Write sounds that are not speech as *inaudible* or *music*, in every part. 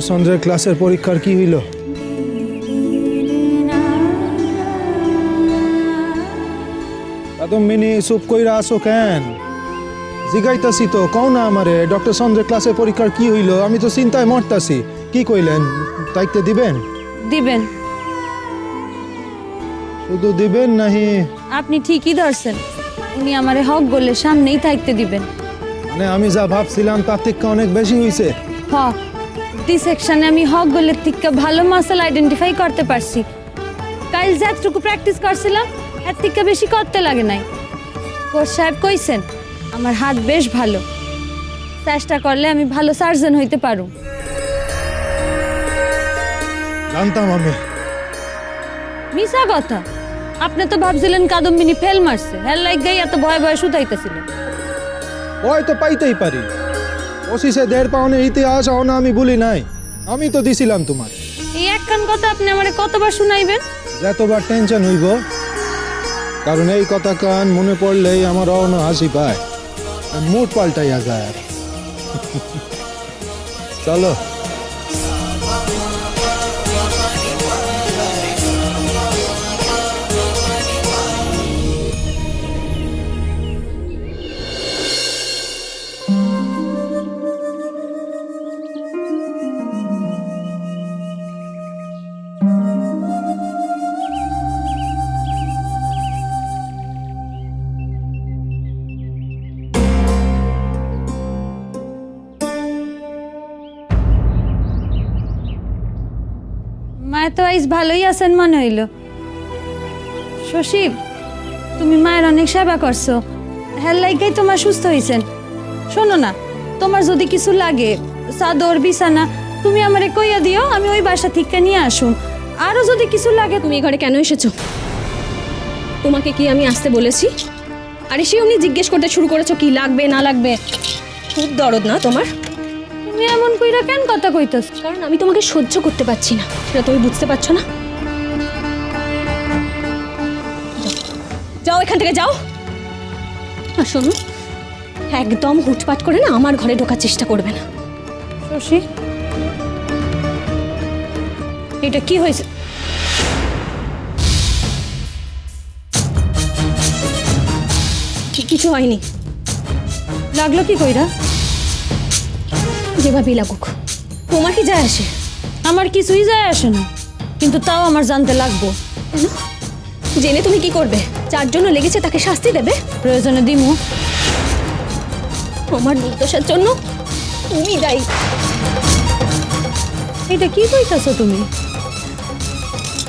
চন্দ্রের ক্লাসের পরীক্ষার কি হইল? কাদম্বিনী চুপ কইরা আসো কেন? জিগাইতাছি তো কও না আমারে ডক্টর চন্দ্রের ক্লাসের পরীক্ষার কি হইল? আমি তো চিন্তায় মরতাছি। কি কইলেন? দিবেন? দিবেন। শুধু দিবেন নাহি? আপনি ঠিকই ধরছেন। উনি আমারে হক গোলের সামনেই থাকতে দিবেন। মানে আমি যা ভাবছিলাম তার থেকে অনেক বেশি হইছে। হ ডি সেকশনে আমি হক গোলের থেকে ভালো মাসেল আইডেন্টিফাই করতে পারছি। কাল যতটুকু প্র্যাকটিস করছিলাম এর থেকে বেশি করতে লাগে নাই। কোচ সাহেব কইছেন আমার হাত বেশ ভালো। চেষ্টা করলে আমি ভালো সার্জন হইতে পারু। জানতাম আমি। মিশা কথা। আপনি তো ভাবছিলেন কাদম্বিনী ফেল মারছে। হেল লাইক গাই এত ভয় ভয় শুধাইতেছিলেন ভয় তো পাইতেই পারি। পঁচিশে দেড় পাউনের ইতিহাস না আমি বলি নাই। আমি তো দিছিলাম তোমার। এই একখান কথা আপনি আমারে কতবার শুনাইবেন? যতবার টেনশন হইব কারণ এই কথা কান মনে পড়লেই আমার অন হাসি পায়। মুড পাল্টাইয়া যায়। *laughs* চলো। তো আইস ভালোই আছেন মনে হইল। শশী, তুমি মায়ের অনেক সেবা করছ। হ্যাঁ লাইগাই তোমার সুস্থ হয়েছেন শোনো না, তোমার যদি কিছু লাগে, চাদর, বিছানা, তুমি আমারে কইয়া দিও, আমি ওই বাসা থেকে নিয়ে আসুম আরও যদি কিছু লাগে, তুমি ঘরে কেন এসেছ? তোমাকে কি আমি আসতে বলেছি? আরে সে উনি জিজ্ঞেস করতে শুরু করেছ কি লাগবে, না লাগবে? খুব দরদ না তোমার? তুমি এমন কইরা কেন কথা কইতাছ? কারণ আমি তোমাকে সহ্য করতে পারছি না। সেটা তুমি বুঝতে পারছ না? যাও। এখান থেকে, যাও। আর শোনো, একদম হুটপাট করে না আমার ঘরে ঢোকার চেষ্টা করবে না। শশী, এটা কি হয়েছে? কিছু হয়নি। লাগল কি কইরা? যেভাবেই লাগুক তোমার কি যায় আসে। আমার কিছুই যায় আসে না কিন্তু তাও আমার জানতে লাগবো। কেন? জেনে তুমি কি করবে? যার জন্য লেগেছে তাকে শাস্তি দেবে? প্রয়োজনে দিমু। আমার নির্দোষের জন্য তুমি দায়ী। এটা কি কইতাছো তুমি?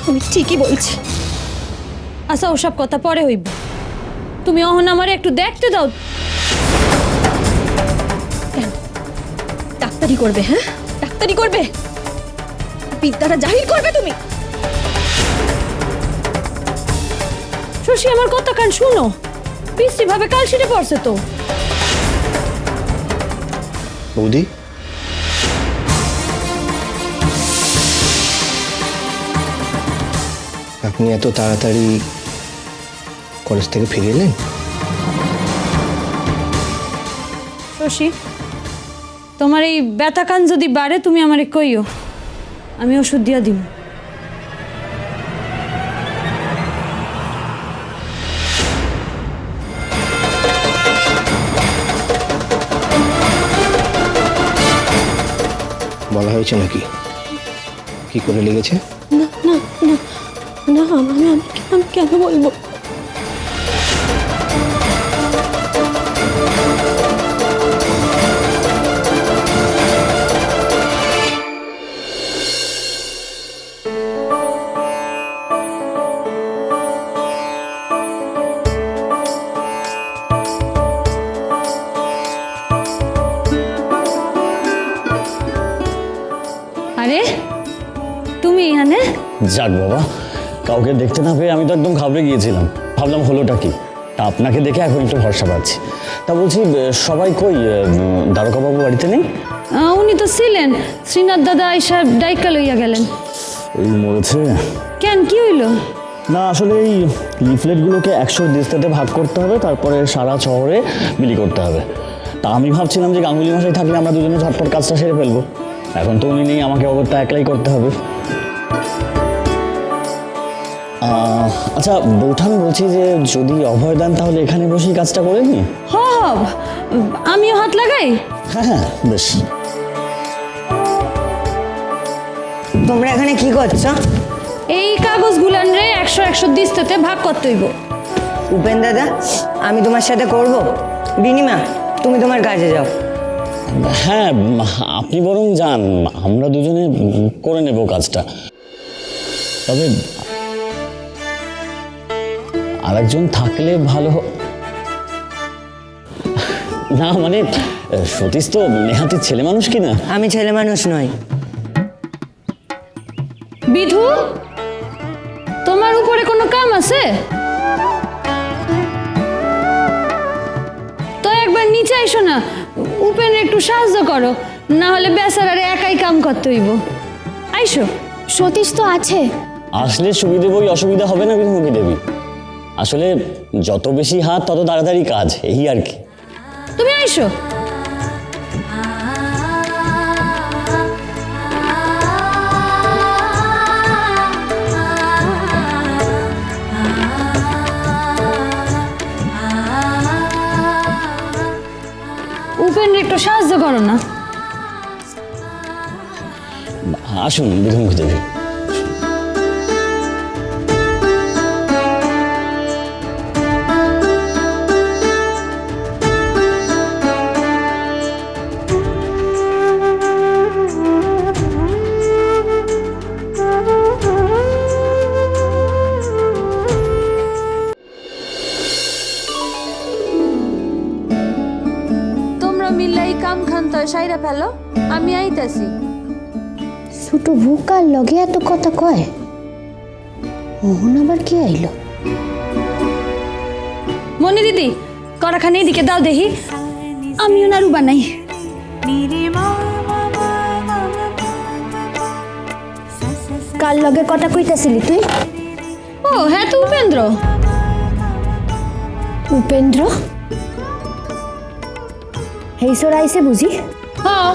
আমি ঠিকই বলছি। আচ্ছা ওসব কথা পরে হইব। তুমি অহন আমার একটু দেখতে দাও। ডাক্তারি করবে হ্যাঁ? ডাক্তারি করবে? বিদ্যাটা জাহির করবে তুমি? শশী আমার কথা কান শুনো। বৃষ্টি ভাবে কাল সিটে পড়ছে তো। বৌদি? আপনি এত তাড়াতাড়ি কলেজ থেকে ফিরে এলেন? শশী তোমার এই ব্যথা কান যদি বাড়ে তুমি আমারে কইও। আমি ওষুধ দিয়া দিব বলা হয়েছে নাকি? কি করে লেগেছে? না না না না আমি আমি আমি কেন বলব? যাক বাবা কাউকে দেখতে না পেয়ে আমি তো একদম ঘাবড়ে গিয়েছিলাম। ভাবলাম হলোটা কি? তা আপনাকে দেখে এখন একটু ভরসা পাচ্ছি। তা বলছি সবাই কই দ্বারকাবাবু বাড়িতে নেই? উনি তো ছিলেন। শ্রীনাথ দাদা এসব ডাইকা লইয়া গেলেন। এই মরেছে। কেন কি হইল? না আসলে এই লিফলেটগুলোকে একশো দিস্তাতে ভাগ করতে হবে তারপরে সারা শহরে বিলি করতে হবে। তা আমি ভাবছিলাম যে গাঙ্গুলি মশাই থাকলে আমরা দুজনে ঝটপট কাজটা সেরে ফেলব। এখন তো উনি নেই আমাকে অগত্যা একলাই করতে হবে। আচ্ছা বৌঠান বলছি যে যদি অভয় দেন তাহলে এখানে বসেই কাজটা করে নি? হ হ আমিও হাত লাগাই। হ্যাঁ হ্যাঁ বেশ। তোমরা এখানে কি করছ? এই কাগজ গুলান রে একশো একশো দিস্তেতে ভাগ করতে হইব। উপেন দাদা আমি তোমার সাথে করব। বিনিমা তুমি তোমার কাজে যাও। হ্যাঁ আপনি বরং যান আমরা দুজনে করে নেব কাজটা। তবে আরেকজন থাকলে ভালো না মানে সতীশ তো নেহাতি ছেলে মানুষ কি না আমি ছেলে মানুষ নই। বিধু তোমার উপরে কোনো কাম আছে? তো একবার নিচে আইসো না উপেন একটু সাহায্য করো না হলে বেসার বেচারারে একাই কাম করতে হইব। আইসো। সতীশ তো আছে। আসলে সুবিধে বই অসুবিধা হবে না বিধুমুখী দেবী? আসলে যত বেশি হাত তত তাড়াতাড়ি কাজ এই আর কি। তুমি আইসো। উপেন একটু সাহায্য করো না। আসুন বিধুমুখী দেবী আমি আইতাছি ছোট ভুকার লগে এত কথা কয়? মোহন আবার কি আইলো? মনি দিদি কড়াখানি এদিকে দাও দেখি। আমিও নাড়ু বানাই কার লগে কথা কইতাছিলি তুই? ও হ্যাঁ তো উপেন্দ্র। উপেন্দ্র? হেইসর আইসে বুঝি? হ্যাঁ।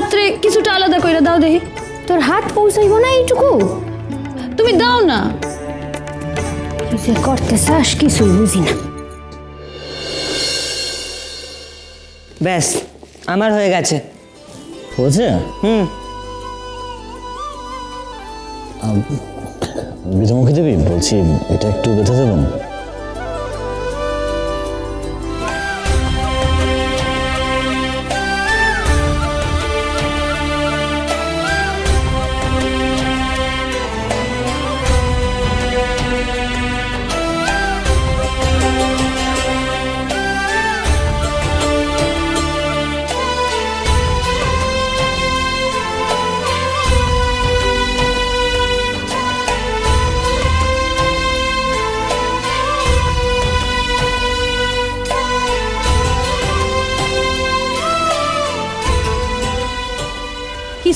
পাত্রে কিছুটা আলাদা করে দাও দেখি। তোর হাত পৌঁছাইব না এইটুকু? তুমি দাও না। কি যে করতে চাস কিছুই বুঝি না। ব্যাস আমার হয়ে গেছে। হয়েছে? হুম। বিধুমুখী দেবী বলছি এটা একটু বেঁধে দেবেন?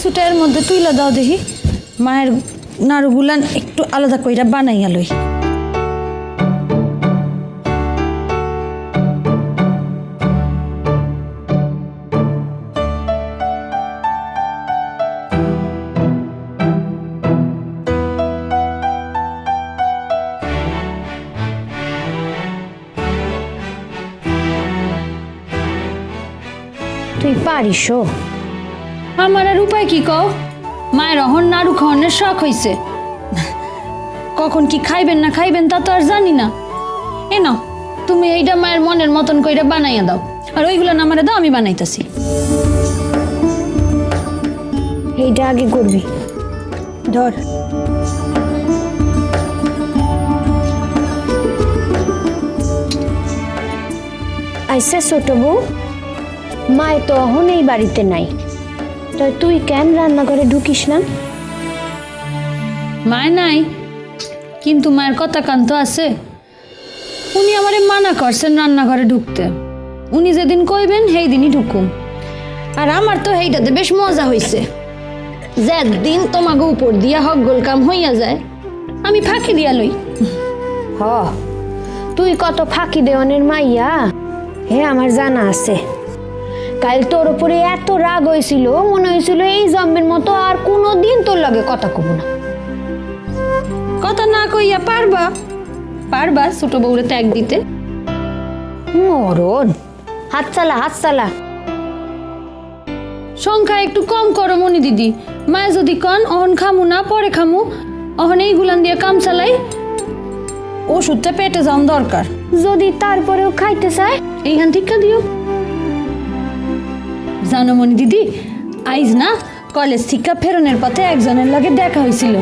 কিছুটা এর মধ্যে তুইলা দাও দেখি। মায়ের নাড়ুগুলান একটু আলাদা কইরা বানাইয়া লই। তুই পারিস আমার আর উপায় কি কও? মায়ের অহন নাড়ু খাওয়ানোর শখ হইছে। কখন কি খাইবেন না খাইবেন তা তো আর জানি না। এ নাও, তুমি এইটা মায়ের মনের মতন কইরা বানাইয়া দাও। আর ওইগুলো না আমারে দাও, আমি বানাইতেছি। এইটা আগে করবি। ধর। আইসে ছোট বউ, মায় তো অহন এই বাড়িতে নাই। তো তুই কেন রান্নাঘরে ঢুকিস না? মায় নাই। কিন্তু মায়ের কথা কান্ত আছে। উনি আমারে মানা করছেন রান্নাঘরে ঢুকতে। উনি যেদিন কইবেন সেই দিনই ঢুকুম। আর আমার তো সেইটাতে বেশ মজা হইছে। যেদিন তোমাকে উপর দিয়া হকগোল কাম হইয়া যায় আমি ফাঁকি দিয়া লই। হ তুই কত ফাঁকি দেওয়ানের মাইয়া হে আমার জানা আছে। কাল তোর উপরে এত রাগ হয়েছিল মনে হয়েছিল এই জম্মের মতো আর কোনো দিন তোর লগে কথা কব না। কথা না কইয়া পারবা? পারবা ছোট বউরে ত্যাগ দিতে? মরণ। হাত চালা হাত চালা। সংখ্যা একটু কম করো মনি দিদি। মায়ে যদি কন অহন খামু না পরে খামু। অহন এই গুলান দিয়ে কাম চালাই। ওষুধটা পেটে যাওয়ান দরকার। যদি তারপরেও খাইতে চায়? এইখান থেকে দিও। জানো মনি দিদি আইজ না কলেজ থেকে ফেরনের পথে একজনের লগে দেখা হয়েছিল